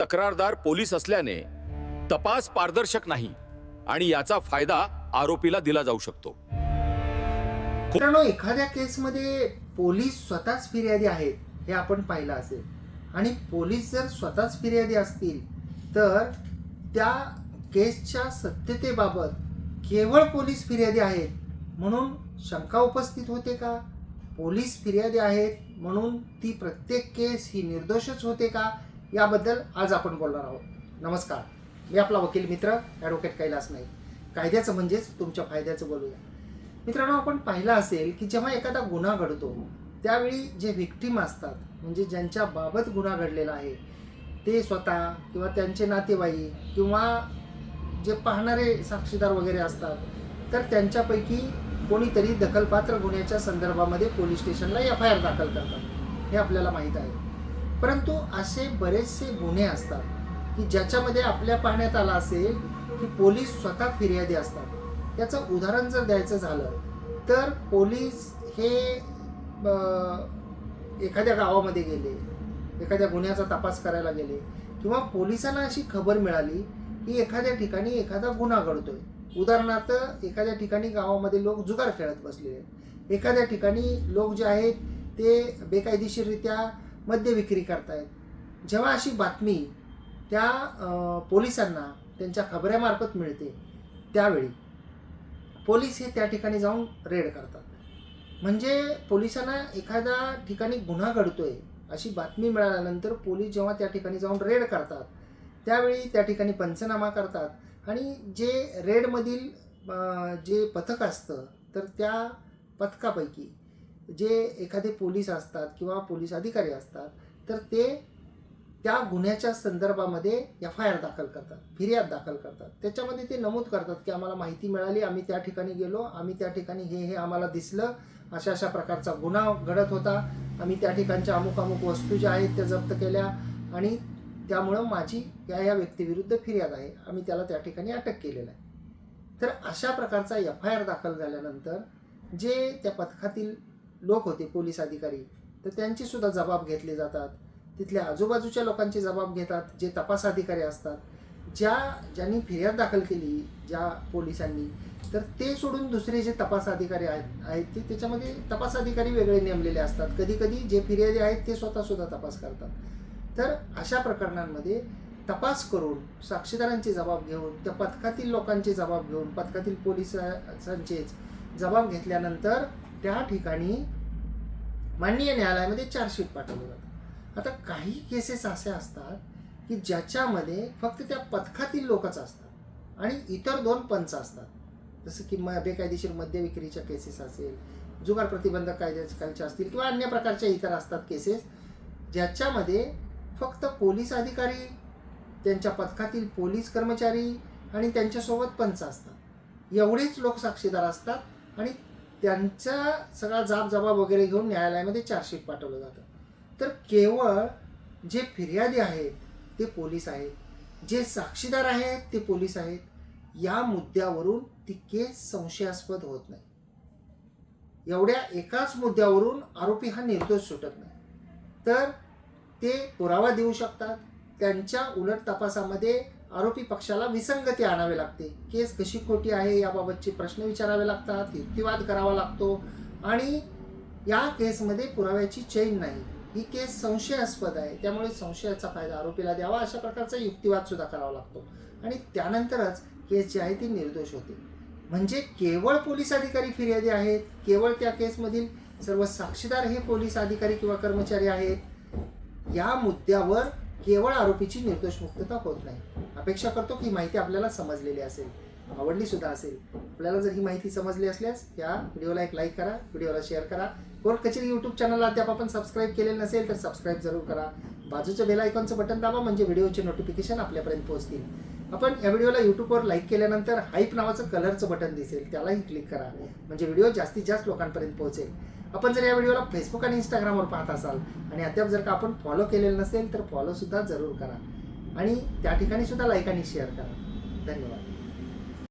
तक्रारदार पोलीस असल्याने तपास पारदर्शक नाही आणि याचा फायदा आरोपीला दिला जाऊ शकतो. मित्रांनो एखाद्या केसमध्ये पोलीस स्वतःच फिर्यादी आहेत हे आपण पाहिलं असेल. आणि पोलीस जर स्वतःच फिर्यादी असतील तर त्या केसच्या सत्यतेबाबत केवळ पोलीस फिर्यादी आहेत म्हणून शंका उपस्थित होते का? पोलीस फिर्यादी आहेत म्हणून ती प्रत्येक केस ही निर्दोषच होते का? याबद्दल आज आपण बोलणार आहोत. नमस्कार. मी आपला वकील मित्र ॲडव्होकेट कैलास नाईक. कायद्याचं म्हणजेच तुमच्या फायद्याचं बोलूया. मित्रांनो आपण पाहिलं असेल की जेव्हा एखादा गुन्हा घडतो त्यावेळी जे विक्टीम असतात म्हणजे ज्यांच्या बाबत गुन्हा घडलेला आहे ते स्वतः किंवा त्यांचे नातेवाईक किंवा जे पाहणारे साक्षीदार वगैरे असतात तर त्यांच्यापैकी कोणीतरी दखलपात्र गुन्ह्याच्या संदर्भामध्ये पोलीस स्टेशनला एफ आय आर दाखल करतात. हे आपल्याला माहीत आहे. परंतु असे बरेचसे गुन्हे असतात की ज्याच्यामध्ये आपल्या पाहण्यात आला असेल की पोलीस स्वतः फिर्यादी असतात. त्याचं उदाहरण जर द्यायचं झालं तर पोलीस हे एखाद्या गावामध्ये गेले एखाद्या गुन्ह्याचा तपास करायला गेले किंवा पोलिसांना अशी खबर मिळाली की एखाद्या ठिकाणी एखादा गुन्हा घडतोय. उदाहरणार्थ एखाद्या ठिकाणी गावामध्ये लोक जुगार खेळत बसलेले आहेत. एखाद्या ठिकाणी लोक जे आहेत ते बेकायदेशीररित्या मद्य विक्री करतायत. जेव्हा अशी बातमी त्या पोलिसांना त्यांच्या खबऱ्यामार्फत मिळते त्यावेळी पोलीस हे त्या ठिकाणी जाऊन रेड करतात. म्हणजे पोलिसांना एखाद्या ठिकाणी गुन्हा घडतोय अशी बातमी मिळाल्यानंतर पोलीस जेव्हा त्या ठिकाणी जाऊन रेड करतात त्यावेळी त्या ठिकाणी पंचनामा करतात आणि जे रेडमधील जे पथक असतं तर त्या पथकापैकी जे एखादे पोलीस असतात किंवा पोलीस अधिकारी असतात तर ते त्या गुन्ह्याच्या संदर्भामध्ये एफ आय आर दाखल करतात फिर्याद दाखल करतात. त्याच्यामध्ये ते नमूद करतात की आम्हाला माहिती मिळाली आम्ही त्या ठिकाणी गेलो आम्ही त्या ठिकाणी हे हे आम्हाला दिसलं अशा अशा प्रकारचा गुन्हा घडत होता आम्ही त्या ठिकाणच्या अमुक अमुक वस्तू ज्या आहेत त्या जप्त केल्या आणि त्यामुळं माझी या या व्यक्तीविरुद्ध फिर्याद आहे आम्ही त्याला त्या ठिकाणी अटक केलेलं आहे. तर अशा प्रकारचा एफ आय आर दाखल झाल्यानंतर जे त्या पथकातील लोक होते पोलीस अधिकारी. तर त्यांची सुद्धा जबाब घेतले जातात. तिथल्या आजूबाजूच्या लोकांचे जबाब घेतात जे तपास अधिकारी असतात. ज्या ज्यांनी फिर्याद दाखल केली ज्या पोलिसांनी तर ते सोडून दुसरे जे तपास अधिकारी आहेत आहेत ते त्याच्यामध्ये तपास अधिकारी वेगळे नेमलेले असतात. कधी कधी जे फिर्यादी आहेत ते स्वतःसुद्धा तपास करतात. तर अशा प्रकरणांमध्ये तपास करून साक्षीदारांचे जबाब घेऊन त्या पथकातील लोकांचे जबाब घेऊन पथकातील पोलिसांचेच जबाब घेतल्यानंतर त्या ठिकाणी माननीय न्यायालयामध्ये चार्जशीट पाठवली जाते. आता काही केसेस असे असतात की ज्याच्यामध्ये फक्त त्या पथकातील लोकच असतात आणि इतर दोन पंच असतात. जसं की म बेकायदेशीर मद्य विक्रीच्या केसेस असेल जुगार प्रतिबंधक कायद्याच्या असतील किंवा अन्य प्रकारच्या इतर असतात केसेस ज्याच्यामध्ये फक्त पोलीस अधिकारी त्यांच्या पथकातील पोलीस कर्मचारी आणि त्यांच्यासोबत पंच असतात. एवढेच लोक साक्षीदार असतात आणि त्यांचा सगळा जाब जबाब वगैरे घेऊन न्यायालयामध्ये चार्जशीट पाठवलं जातं. तर केवळ जे फिर्यादी आहेत ते पोलीस आहेत. जे साक्षीदार आहेत ते पोलीस आहेत. या मुद्द्यावरून ती केस संशयास्पद होत नाही. एवढ्या एकाच मुद्द्यावरून आरोपी हा निर्दोष सुटत नाही. तर ते पुरावा देऊ शकतात. त्यांच्या उलट तपासामध्ये आरोपी पक्षाला विसंगती आणावी लागते. केस कशी खोटी आहे याबाबतचे प्रश्न विचारावे लागतात युक्तिवाद करावा लागतो आणि या केसमध्ये पुराव्याची चैन नाही. ही केस संशयास्पद आहे. त्यामुळे संशयाचा फायदा आरोपीला द्यावा अशा प्रकारचा युक्तिवाद सुद्धा करावा लागतो. आणि त्यानंतरच केस जी आहे ती निर्दोष होते. म्हणजे केवळ पोलीस अधिकारी फिर्यादी आहेत केवळ त्या केसमधील सर्व साक्षीदार हे पोलीस अधिकारी किंवा कर्मचारी आहेत या मुद्द्यावर केवळ आरोपीची निर्दोष मुक्तता होत नाही. अपेक्षा करतो की माहिती आपल्याला समजलेली असेल आवडली सुद्धा असेल. आपल्याला जर ही माहिती समजली असल्यास या व्हिडिओला एक लाईक करा व्हिडिओला शेअर करा. कोर्ट कचेरी यूट्यूब चॅनलला अद्याप आपण सबस्क्राईब केलेलं नसेल तर सबस्क्राईब जरूर करा. बाजूचं बेल आयकॉनचं बटन दाबा म्हणजे व्हिडिओचे नोटिफिकेशन आपल्यापर्यंत पोहोचतील. आपण या व्हिडिओला यूट्यूबवर लाईक केल्यानंतर हाईप नावाचं कलरचं बटन दिसेल त्यालाही क्लिक करा. म्हणजे व्हिडिओ जास्तीत जास्त लोकांपर्यंत पोहोचेल. आपण जर या व्हिडिओला फेसबुक आणि इंस्टाग्रामवर पाहत असाल आणि अद्याप जर का आपण फॉलो केलेलं नसेल तर फॉलोसुद्धा जरूर करा. आणि त्या ठिकाणी सुद्धा लाईक आणि शेअर करा. धन्यवाद.